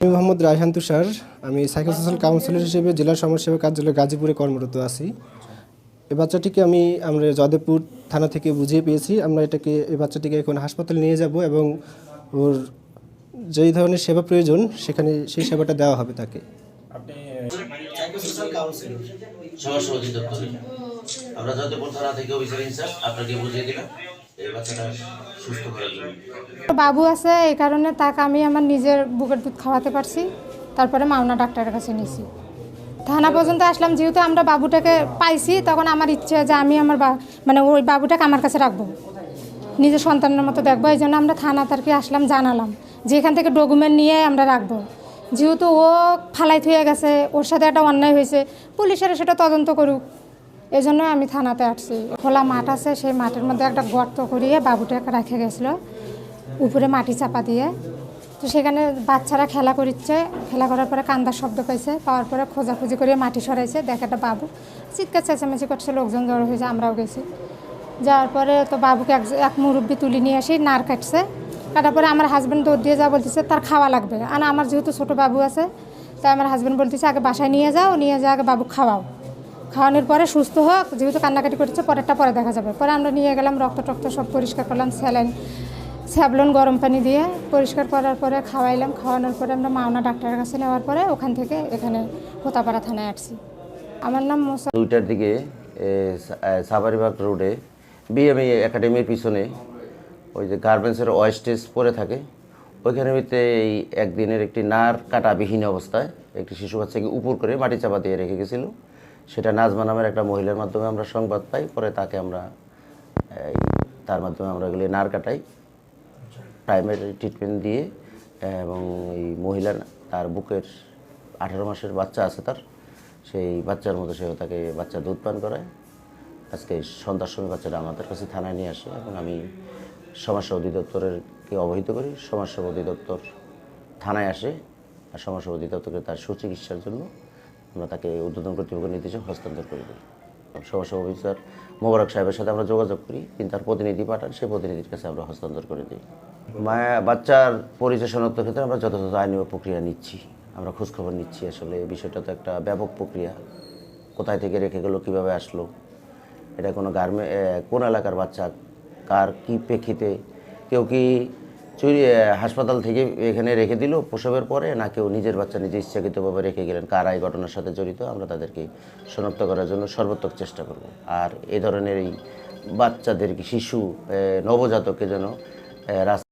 আমি মোহাম্মদ রায়হান তুষার। আমি psychosocial councillor হিসেবে জেলা সমাজসেবা কার্যালয় গাজীপুরে কর্মরত আছি। এই বাচ্চাটিকে আমি আমরা যাদবপুর থানা থেকে বুঝিয়ে পেয়েছি। আমরা এটাকে এই বাচ্চাটিকে এখন হাসপাতালে নিয়ে যাব এবং ওর যেই ধরনের সেবা প্রয়োজন সেখানে সেই সেবাটা দেওয়া হবে তাকে। সমস্যা আমরা যাদবপুর থানা থেকে অফিসার ইনচার্জ আপনাকে বুঝিয়ে দিলাম। এই বাচ্চাটা সুস্থ করার জন্য। বাবু আছে এই কারণে তাকে আমি আমার নিজের বুকের দুধ খাওয়াতে পারছি। তারপরে মাওনা ডাক্তারের কাছে নিয়েছি থানা পর্যন্ত আসলাম যেহেতু আমরা বাবুটাকে পাইছি তখন আমার ইচ্ছে যে আমি আমার বা- মানে ওই বাবুটাকে আমার কাছে রাখব। নিজের সন্তানের মতো দেখব এই জন্য আমরা থানা তারকে আসলাম জানালাম। যে এখান থেকে ডকুমেন্ট নিয়ে আমরা রাখব। যেহেতু ও ফালাই থুয়ে গেছে, ওর সাথে একটা অন্যায় হয়েছে, পুলিশের সেটা তদন্ত করুক। এই জন্য আমি থানাতে আসছি। খোলা মাঠ আছে, সেই মাঠের মধ্যে একটা গর্ত করিয়ে বাবুটাকে রেখে গেছিল, উপরে মাটি চাপা দিয়ে। তো সেখানে বাচ্চারা খেলা করছে খেলা করার পরে কান্দার শব্দ পাইছে, পাওয়ার পরে খোঁজাখুঁজি করে মাটি সরাইছে। দেখে একটা বাবু, চিৎকার চেঁচামেচি করছে, লোকজন জড়ো হয়েছে, আমরাও গেছি। যাওয়ার পরে তো বাবুকে এক এক মুরব্বি তুলে নিয়ে আসি নার কাটছে। কাটার পরে আমার হাজব্যান্ড দৌড় দিয়ে যা বলতেছে, তার খাওয়া লাগবে। আর আমার যেহেতু ছোট বাবু আছে, তাই আমার হাজব্যান্ড বলতেছে, আগে বাসায় নিয়ে যাও নিয়ে যাও আগে বাবু খাওয়াও। খাওয়ানোর পরে সুস্থ হোক, যেহেতু কান্নাকাটি করছে, পরেরটা পরে দেখা যাবে। পরে আমরা নিয়ে গেলাম, রক্ত টক্ত সব পরিষ্কার করলাম, স্যালাইন স্যাবলন গরম পানি দিয়ে পরিষ্কার করার পরে খাওয়াইলাম। খাওয়ানোর পরে আমরা মাওনা ডাক্তারের কাছে নেওয়ার পরে ওখান থেকে এখানে হোতাপাড়া থানায় আসছি। আমার নাম মোসা দুইটার দিকে সাবারিবাগ রোডে, বিএমএ একাডেমির পিছনে ওই যে গার্মেন্টসের ওয়েস্টেজ পরে থাকে, ওইখানে ভিতরে এই একদিনের একটি নার কাটাবিহীন অবস্থায় একটি শিশু বাচ্চাকে উপর করে মাটি চাপা দিয়ে রেখে গেছিল। সেটা নাজমা নামের একটা মহিলার মাধ্যমে আমরা সংবাদ পাই, পরে তাকে আমরা তার মাধ্যমে আমরা গেলে নার কাটাই। প্রাইমারি ট্রিটমেন্ট দিয়ে, এবং এই মহিলার, তার বুকের আঠারো মাসের বাচ্চা আছে তার, সেই বাচ্চার মতো সেও তাকে বাচ্চা দুধ পান করায়। আজকে সন্ধ্যার সময় বাচ্চাটা আমাদের কাছে থানায় নিয়ে আসে এবং আমি সমাজসেবা অধিদপ্তরেরকে অবহিত করি, সমাজসেবা অধিদপ্তর থানায় আসে আর সমাজসেবা অধিদপ্তরকে তার সুচিকিৎসার জন্য আমরা তাকে উদ্বোধন কর্তৃপক্ষ নির্দেশে হস্তান্তর করে দিই। সমাজসেবা অফিসার মোবারক সাহেবের সাথে আমরা যোগাযোগ করি, তিনি তার প্রতিনিধি পাঠান, সেই প্রতিনিধির কাছে আমরা হস্তান্তর করে দিই। মায়া বাচ্চার পরিচয় শনাক্ত ক্ষেত্রে আমরা যথাযথ আইনি প্রক্রিয়া নিচ্ছি, আমরা খোঁজখবর নিচ্ছি আসলে বিষয়টা তো একটা ব্যাপক প্রক্রিয়া। কোথায় থেকে রেখে গেলো, কীভাবে আসলো, এটা কোনো গার্মে কোন এলাকার বাচ্চা কার কি প্রেক্ষিতে? কেউ কি চুরি হাসপাতাল থেকে এখানে রেখে দিল প্রসবের পরে, না কেউ নিজের বাচ্চা নিজে ইচ্ছাকৃতভাবে রেখে গেলেন? কারা এই ঘটনার সাথে জড়িত? আমরা তাদেরকে শনাক্ত করার জন্য সর্বোত্তক চেষ্টা করব। আর এ ধরনের এই বাচ্চাদেরকে শিশু নবজাতকে নবজাতককে যেন রাস্তা